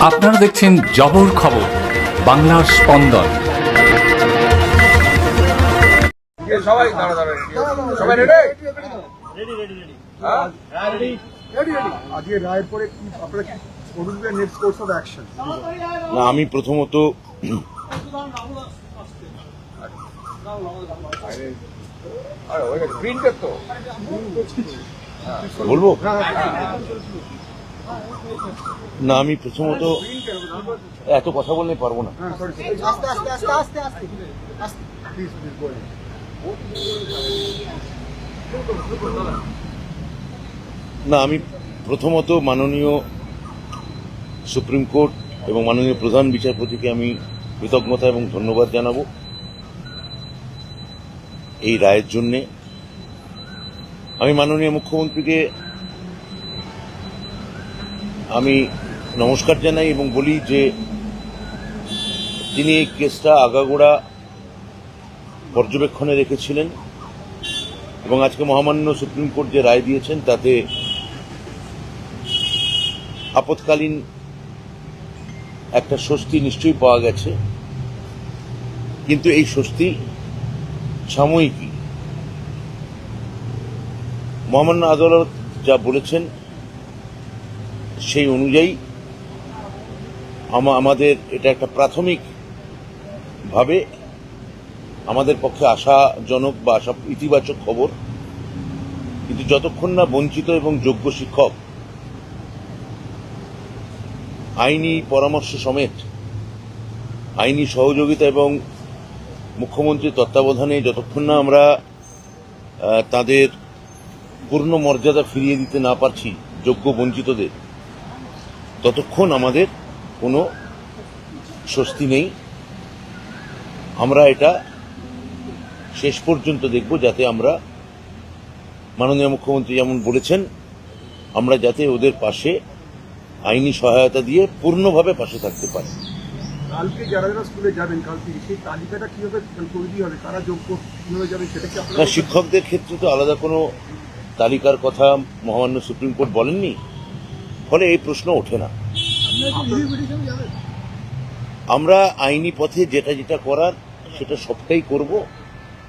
আপনারা দেখছেন জবর খবর বাংলার স্পন্দন। সবাই দাঁড়া দাঁড়া সবাই রেডি? হ্যাঁ? আজকে রায়ের পরে কি আপনারা কি? না আমি প্রথমত বলব? না আমি প্রথমত এত কথা বললে পারব না। হ্যাঁ. না আমি প্রথমত মাননীয় সুপ্রিম কোর্ট এবং মাননীয় প্রধান বিচারপতিকে আমি কৃতজ্ঞতা এবং ধন্যবাদ জানাব এই রায়ের জন্যে। আমি মাননীয় মুখ্যমন্ত্রীকে আমি নমস্কার জানাই এবং বলি যে তিনি এই কেসটা আগাগোড়া পর্যবেক্ষণে রেখেছিলেন এবং আজকে মহামান্য সুপ্রিম কোর্ট যে রায় দিয়েছেন তাতে আপৎকালীন একটা স্বস্তি নিশ্চয়ই পাওয়া গেছে। কিন্তু এই স্বস্তি সাময়িকই মহামান্য আদালত যা বলেছেন সেই অনুযায়ী আমাদের এটা একটা প্রাথমিক ভাবে আমাদের পক্ষে আশাজনক বা আশা ইতিবাচক খবর। কিন্তু যতক্ষণ না বঞ্চিত এবং যোগ্য শিক্ষক, আইনি পরামর্শ সমেত, আইনি সহযোগিতা এবং মুখ্যমন্ত্রীর তত্ত্বাবধানে যতক্ষণ না আমরা তাদের পূর্ণ মর্যাদা ফিরিয়ে দিতে না পারছি, যোগ্য বঞ্চিতদের ততক্ষণ আমাদের কোনো স্বস্তি নেই। আমরা এটা শেষ পর্যন্ত দেখব যাতে আমরা মাননীয় মুখ্যমন্ত্রী যেমন বলেছেন আমরা যাতে ওদের পাশে আইনি সহায়তা দিয়ে পূর্ণভাবে পাশে থাকতে পারি। কালকে যারা যারা স্কুলে যাবেন কাল সেই তালিকাটা কীভাবে তৈরি হবে কারা যোগ্য কীভাবে যাবে সেটা কি না শিক্ষকদের ক্ষেত্রে তো আলাদা কোনো তালিকার কথা মহামান্য সুপ্রিম কোর্ট বলেননি? ফলে এই প্রশ্ন ওঠে না। আমরা আইনি পথে যেটা যেটা করার, সেটা সবটাই করব।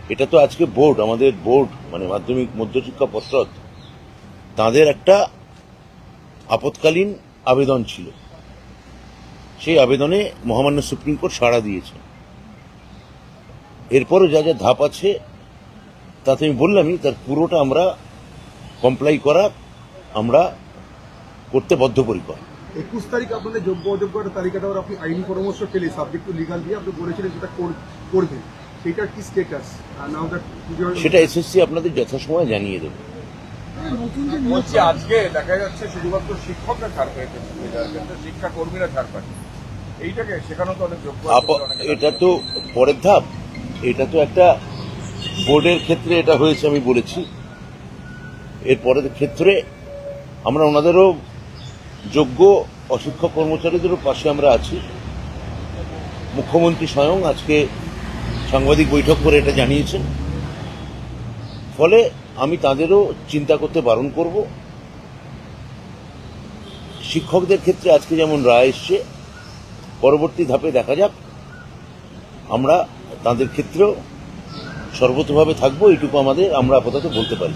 এটা তো আজকে বোর্ড, আমাদের বোর্ড মানে মাধ্যমিক, মধ্যশিক্ষা পর্ষদ, তাদের একটা আপৎকালীন আবেদন ছিল। সেই আবেদনে মহামান্য সুপ্রিম কোর্ট সাড়া দিয়েছে। এরপরও যা যা ধাপ আছে, তাতে আমি বললামই, তার পুরোটা আমরা কমপ্লাই করার, আমরা করতে বদ্ধপরিকর। একুশ তারিখ আপনাদের যোগ্য অযোগ্য একটা তালিকাটা ওর আপনি আইনি পরামর্শ পেলে সাবজেক্ট টু লিগাল দিয়ে আপনি বলেছিলেন সেটা কর- করবেন। সেটার কি স্টেটাস নাও দ্যাট সেটা এসএসসি আপনাদের যথাসময়ে জানিয়ে দেবে। বলছি আজকে দেখা যাচ্ছে শুধুমাত্র শিক্ষকরা ছাড় পেয়েছে শিক্ষা কর্মীরা ছাড় পাচ্ছে। এইটাকে সেখানেও তো অনেক যোগ্য এটা তো পরের ধাপ। এটা তো একটা বোর্ডের ক্ষেত্রে এটা হয়েছে আমি বলেছি। এর পরের ক্ষেত্রে আমরা ওনাদেরও যোগ্য অশিক্ষক কর্মচারীদেরও পাশে আমরা আছি। মুখ্যমন্ত্রী স্বয়ং আজকে সাংবাদিক বৈঠক করে এটা জানিয়েছেন। ফলে আমি তাদেরও চিন্তা করতে বারণ করব। শিক্ষকদের ক্ষেত্রে আজকে যেমন রায় এসছে, পরবর্তী ধাপে দেখা যাক। আমরা তাদের ক্ষেত্রেও সর্বতভাবে থাকব এইটুকু আমাদের আমরা আপাতত বলতে পারি।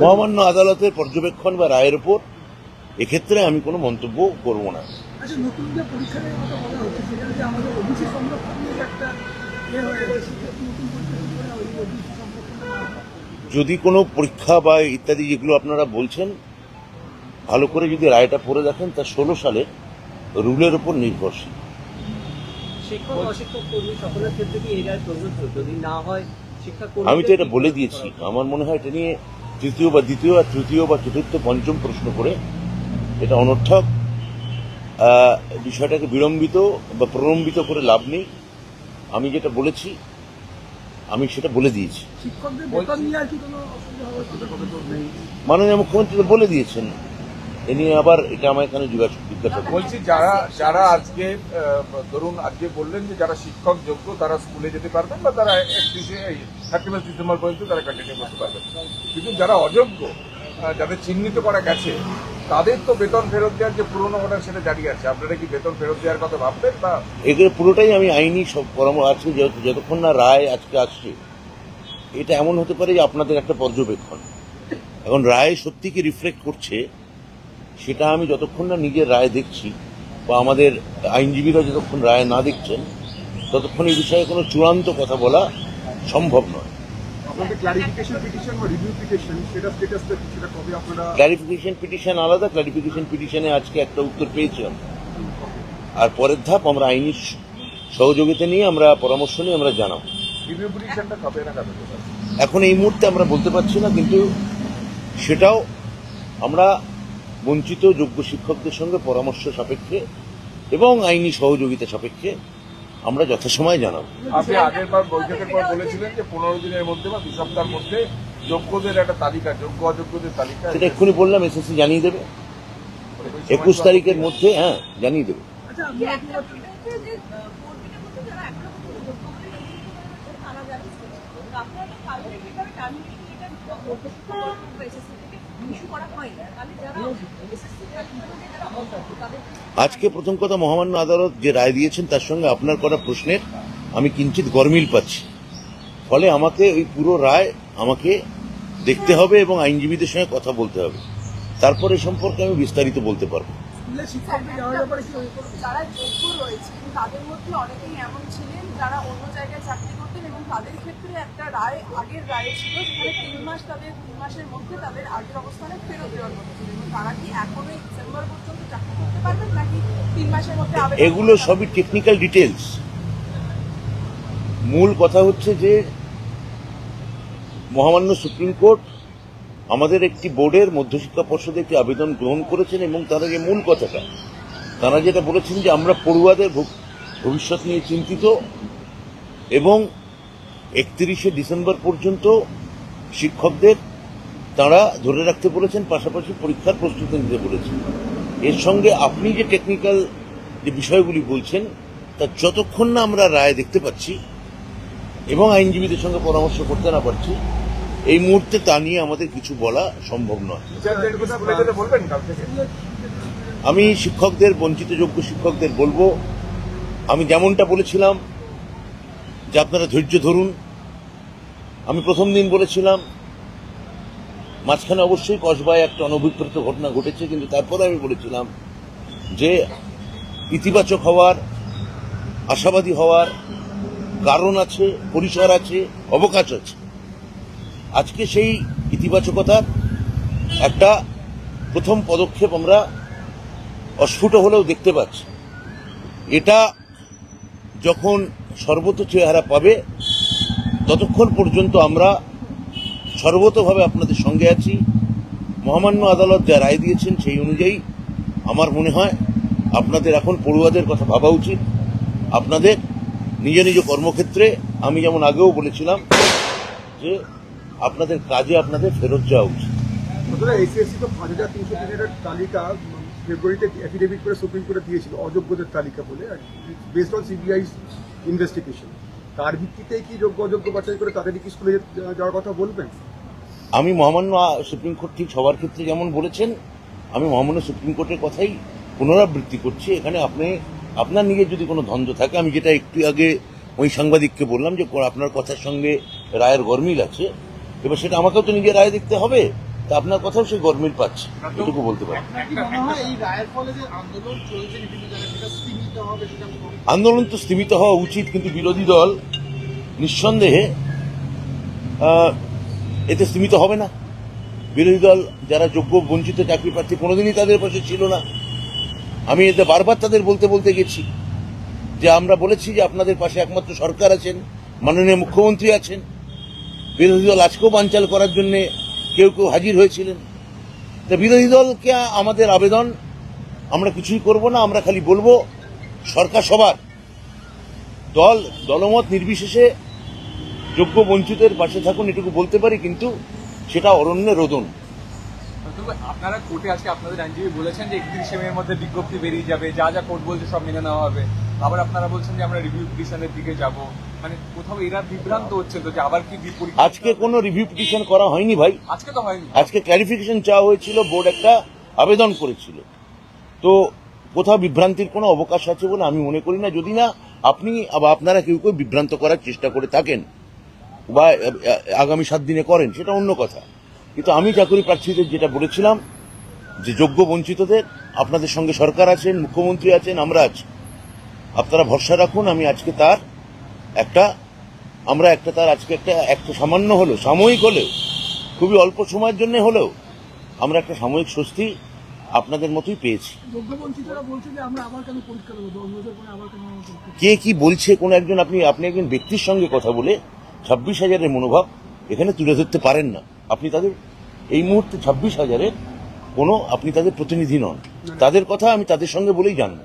মহামান্য আদালতের পর্যবেক্ষণ বা রায়ের উপর এক্ষেত্রে আমি কোনো মন্তব্য করব না। আচ্ছা? যদি কোনো পরীক্ষা বা ইত্যাদি যেগুলো আপনারা বলছেন ভালো করে যদি রায়টা পড়ে দেখেন তা ষোলো সালের রুলের উপর নির্ভরশীল। হয় আমি তো এটা বলে দিয়েছি। আমার মনে হয় এটা নিয়ে তৃতীয় বা দ্বিতীয় বা তৃতীয় বা চতুর্থ পঞ্চম প্রশ্ন করে এটা অনর্থক। বিষয়টাকে বিলম্বিত বা প্রলম্বিত করে লাভ নেই। আমি যেটা বলেছি আমি সেটা বলে দিয়েছি। আর মাননীয় মুখ্যমন্ত্রী তো বলে দিয়েছেন। এ নিয়ে আবার এটা আমার এখানে জিজ্ঞাসা জিজ্ঞাসা বলছি যারা যারা আজকে ধরুন আজকে বললেন যে যারা শিক্ষক যোগ্য তারা স্কুলে যেতে পারবেন বা তারা একত্রিশে থার্টি ফার্স্ট ডিসেম্বর পর্যন্ত তারা কন্টিনিউ করতে পারবেন। কিন্তু যারা অযোগ্য যাদের চিহ্নিত করা গেছে তাদের তো বেতন ফেরত দেওয়ার যে পুরনো অর্ডার সেটা জারি আছে। আপনারা কি বেতন ফেরত দেওয়ার কথা ভাববেন বা? এগুলো পুরোটাই আমি আইনি সব পরামর্শ আছে যেহেতু যতক্ষণ না রায় আজকে আসছে এটা এমন হতে পারে যে আপনাদের একটা পর্যবেক্ষণ। এখন রায় সত্যি কি রিফ্লেক্ট করছে সেটা আমি যতক্ষণ না নিজের রায় দেখছি বা আমাদের আইনজীবীরা যতক্ষণ রায় না দেখছেন ততক্ষণ এই বিষয়ে কোনো চূড়ান্ত কথা বলা সম্ভব নয়। ক্লারিফিকেশন পিটিশন আলাদা ক্লারিফিকেশন পিটিশনে আজকে একটা উত্তর পেয়েছি আমরা। আর পরের ধাপ আমরা আইনি সহযোগিতা নিয়ে আমরা পরামর্শ নিয়ে আমরা জানাব। এখন এই মুহূর্তে আমরা বলতে পারছি না কিন্তু সেটাও আমরা বঞ্চিত যোগ্য শিক্ষকদের সঙ্গে পরামর্শ সাপেক্ষে এবং আইনি সহযোগিতা সাপেক্ষে আমরা যথাসময় জানাব। আপনি আগের বার বৈঠকের পর বলেছিলেন যে পনেরো দিনের মধ্যে বা দু সপ্তাহের মধ্যে যোগ্যদের একটা তালিকা যোগ্য অযোগ্যদের তালিকা সেটা এক্ষুনি বললাম এসএসসি জানিয়ে দেবে। একুশ তারিখের মধ্যে হ্যাঁ জানিয়ে দেবে। আচ্ছা আপনারা কালকে কীভাবে এসএসসি থেকে ইস্যু করা হয়নি। তাহলে যারা এসএসসি যারা আজকে প্রথম কথা মহামান্য আদালত যে রায় দিয়েছেন তার সঙ্গে আপনার করা প্রশ্নের আমি কিঞ্চিত গরমিল পাচ্ছি। ফলে আমাকে ওই পুরো রায় আমাকে দেখতে হবে এবং আইনজীবীদের সঙ্গে কথা বলতে হবে। তারপরে সম্পর্কে আমি বিস্তারিত বলতে পারব। যারা যোগ্য রয়েছে তাদের মধ্যে অনেকেই এমন ছিলেন যারা অন্য জায়গায় চাকরি তাদের ক্ষেত্রে একটা রায় আগের রায় ছিল যেখানে তিন মাস তাদের তিন মাসের মধ্যে তাদের আগের অবস্থানে ফেরত দেওয়ার মতো ছিল। এবং তারা কি এখনোই ডিসেম্বর পর্যন্ত চাকরি করতে পারবেন নাকি তিন মাসের মধ্যে এগুলো সবই টেকনিক্যাল ডিটেলস মূল কথা হচ্ছে যে মহামান্য সুপ্রিম কোর্ট আমাদের একটি বোর্ডের মধ্যশিক্ষা পর্ষদে একটি আবেদন গ্রহণ করেছেন এবং তারা যে মূল কথাটা তারা যেটা বলেছেন যে আমরা পড়ুয়াদের ভব- ভবিষ্যৎ নিয়ে চিন্তিত এবং একত্রিশে ডিসেম্বর পর্যন্ত শিক্ষকদের তারা ধরে রাখতে বলেছেন, পাশাপাশি পরীক্ষার প্রস্তুতি নিতে বলেছেন। এর সঙ্গে আপনি যে টেকনিক্যাল যে বিষয়গুলি বলছেন, তা যতক্ষণ না আমরা রায় দেখতে পাচ্ছি, এবং আইনজীবীদের সঙ্গে পরামর্শ করতে না পারছি, এই মুহূর্তে তা নিয়ে আমাদের কিছু বলা সম্ভব নয়। আমি শিক্ষকদের বঞ্চিত যোগ্য শিক্ষকদের বলব, আমি যেমনটা বলেছিলাম যে আপনারা ধৈর্য ধরুন। আমি প্রথম দিন বলেছিলাম, মাঝখানে অবশ্যই কসবায় একটা অনভিপ্রেত ঘটনা ঘটেছে, কিন্তু তারপরে আমি বলেছিলাম যে ইতিবাচক হওয়ার, আশাবাদী হওয়ার কারণ আছে, পরিসর আছে, অবকাশ আছে। আজকে সেই ইতিবাচকতার একটা প্রথম পদক্ষেপ আমরা অস্ফুট হলেও দেখতে পাচ্ছি। এটা যখন সর্বত চেহারা পাবে, ততক্ষণ পর্যন্ত আমরা সর্বতভাবে আপনাদের সঙ্গে আছি। মহামান্য আদালত যা রায় দিয়েছেন সেই অনুযায়ী আমার মনে হয় আপনাদের এখন পড়ুয়াদের কথা ভাবা উচিত। আপনাদের নিজ নিজ কর্মক্ষেত্রে আমি যেমন আগেও বলেছিলাম যে আপনাদের কাজে আপনাদের ফেরত যাওয়া উচিত। তালিকা ফেব্রুয়ারিতে এফিডেভিট করে সুপ্রিম কোর্টে দিয়েছিল, অযোগ্যদের তালিকা বলে বেসড অন সিবিআই ইনভেস্টিগেশন তার ভিত্তিতে কি যোগ্য অযোগ্য বাছাই করে তাদেরই কি স্কুলে যাওয়ার কথা বলবেন? আমি মহামান্য সুপ্রিম কোর্ট ঠিক সবার ক্ষেত্রে যেমন বলেছেন আমি মহামান্য সুপ্রিম কোর্টের কথাই পুনরাবৃত্তি করছি। এখানে আপনি আপনার নিজের যদি কোনো দ্বন্দ্ব থাকে আমি যেটা একটু আগে ওই সাংবাদিককে বললাম যে আপনার কথার সঙ্গে রায়ের গরমিল আছে। এবার সেটা আমাকেও তো নিজের রায় দেখতে হবে তা আপনার কথাও সেই গরমিল পাচ্ছে। এটুকু বলতে পারি। আপনার কি মনে হয় এই রায়ের ফলে যে আন্দোলন চলছে বিভিন্ন জায়গায়? আন্দোলন তো স্থিমিত হওয়া উচিত, কিন্তু বিরোধী দল নিঃসন্দেহে এতে স্থিমিত হবে না। বিরোধী দল যারা যোগ্য বঞ্চিত চাকরি প্রার্থী কোনোদিনই তাদের পাশে ছিল না। আমি এতে বারবার তাদের বলতে বলতে গেছি যে আমরা বলেছি যে আপনাদের পাশে একমাত্র সরকার আছেন, মাননীয় মুখ্যমন্ত্রী আছেন। বিরোধী দল আজকেও বানচাল করার জন্য কেউ কেউ হাজির হয়েছিলেন। তা বিরোধী দলকে আমাদের আবেদন আমরা কিছুই করব না, আমরা খালি বলব সরকার সবার দল দলমত নির্বিশেষে যোগ্য বঞ্চিতের পাশে থাকুন এটুকু বলতে পারি কিন্তু সেটা অরণ্যে রোদন। আপনারা কোর্টে আজকে আপনাদের আইনজীবী বলেছেন যে একত্রিশে মের মধ্যে বিজ্ঞপ্তি বেরিয়ে যাবে যা যা কোর্ট বলছে সব মেনে নেওয়া হবে। আবার আপনারা বলছেন যে আমরা রিভিউ পিটিশনের দিকে যাব। মানে কোথাও এরা বিভ্রান্ত হচ্ছে তো যে আবার কি আজকে কোনো রিভিউ পিটিশন করা হয়নি ভাই। আজকে তো হয়নি। আজকে ক্লারিফিকেশন চাওয়া হয়েছিল বোর্ড একটা আবেদন করেছিল। তো কোথাও বিভ্রান্তির কোনো অবকাশ আছে বলে আমি মনে করি না। যদি না, আপনি বা আপনারা কেউ কেউ বিভ্রান্ত করার চেষ্টা করে থাকেন বা আগামী সাত দিনে করেন, সেটা অন্য কথা। কিন্তু আমি চাকরি প্রার্থীদের যেটা বলেছিলাম, যে যোগ্য বঞ্চিতদের, আপনাদের সঙ্গে সরকার আছেন, মুখ্যমন্ত্রী আছেন, আমরা আছি। আপনারা ভরসা রাখুন, আমি আজকে তার একটা, আমরা একটা তার আজকে একটা একটা সামান্য হলেও, সাময়িক হলেও, খুবই অল্প সময়ের জন্য হলেও, আমরা একটা সাময়িক স্বস্তি আপনাদের মতোই পেয়েছি। যোগ্য বঞ্চিতরা বলছে যে আমরা আবার কেন পরীক্ষা দেবো? দশ বছর পরে আবার কেন আমরা পরীক্ষা দেবো? কে কি বলছে কোন একজন আপনি আপনি একজন ব্যক্তির সঙ্গে কথা বলে ছাব্বিশ হাজারের মনোভাব এখানে তুলে ধরতে পারেন না। আপনি তাদের এই মুহূর্তে ছাব্বিশ হাজারের কোনো আপনি তাদের প্রতিনিধি নন। তাদের কথা আমি তাদের সঙ্গে বলেই জানব।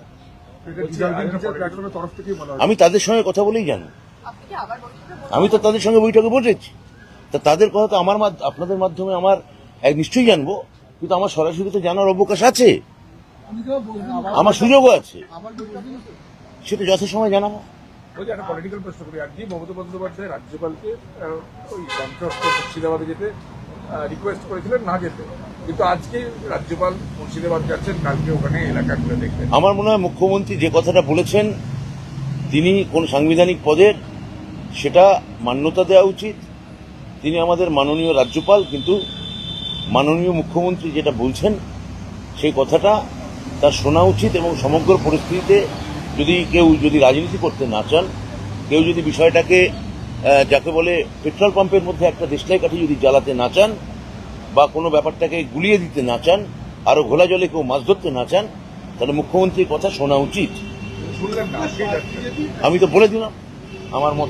আমি তাদের সঙ্গে কথা বলেই জানব। আপনি কি আবার বৈঠকে বলবেন? আমি তো তাদের সঙ্গে বৈঠকে বসেছি। তা তাদের কথা তো আমার মাধ্য- আপনাদের মাধ্যমে আমার এক নিশ্চয়ই জানব। কিন্তু আমার সরাসরি তো জানার অবকাশ আছে। আমার সুযোগও আছে? সেটা যথাসময় জানাব। ওই যে একটা পলিটিক্যাল প্রশ্ন করি আজকে মমতা বন্দ্যোপাধ্যায় রাজ্যপালকে ওই মুর্শিদাবাদে যেতে রিকোয়েস্ট করেছিলেন না যেতে। কিন্তু আজকে রাজ্যপাল মুর্শিদাবাদ যাচ্ছেন কালকে ওখানে এলাকা ঘুরে দেখবেন। আমার মনে হয় মুখ্যমন্ত্রী যে কথাটা বলেছেন তিনি কোন সাংবিধানিক পদের সেটা মান্যতা দেওয়া উচিত। তিনি আমাদের মাননীয় রাজ্যপাল কিন্তু মাননীয় মুখ্যমন্ত্রী যেটা বলছেন, সেই কথাটা তার শোনা উচিত এবং সমগ্র পরিস্থিতিতে যদি কেউ যদি রাজনীতি করতে না চান, কেউ যদি বিষয়টাকে যাকে বলে পেট্রোল পাম্পের মধ্যে একটা দেশলাই কাঠি যদি জ্বালাতে না চান বা কোনো ব্যাপারটাকে গুলিয়ে দিতে না চান, আরও ঘোলা জলে কেউ মাছ ধরতে না চান, তাহলে মুখ্যমন্ত্রীর কথা শোনা উচিত। আমি তো বলে দিলাম, আমার মত।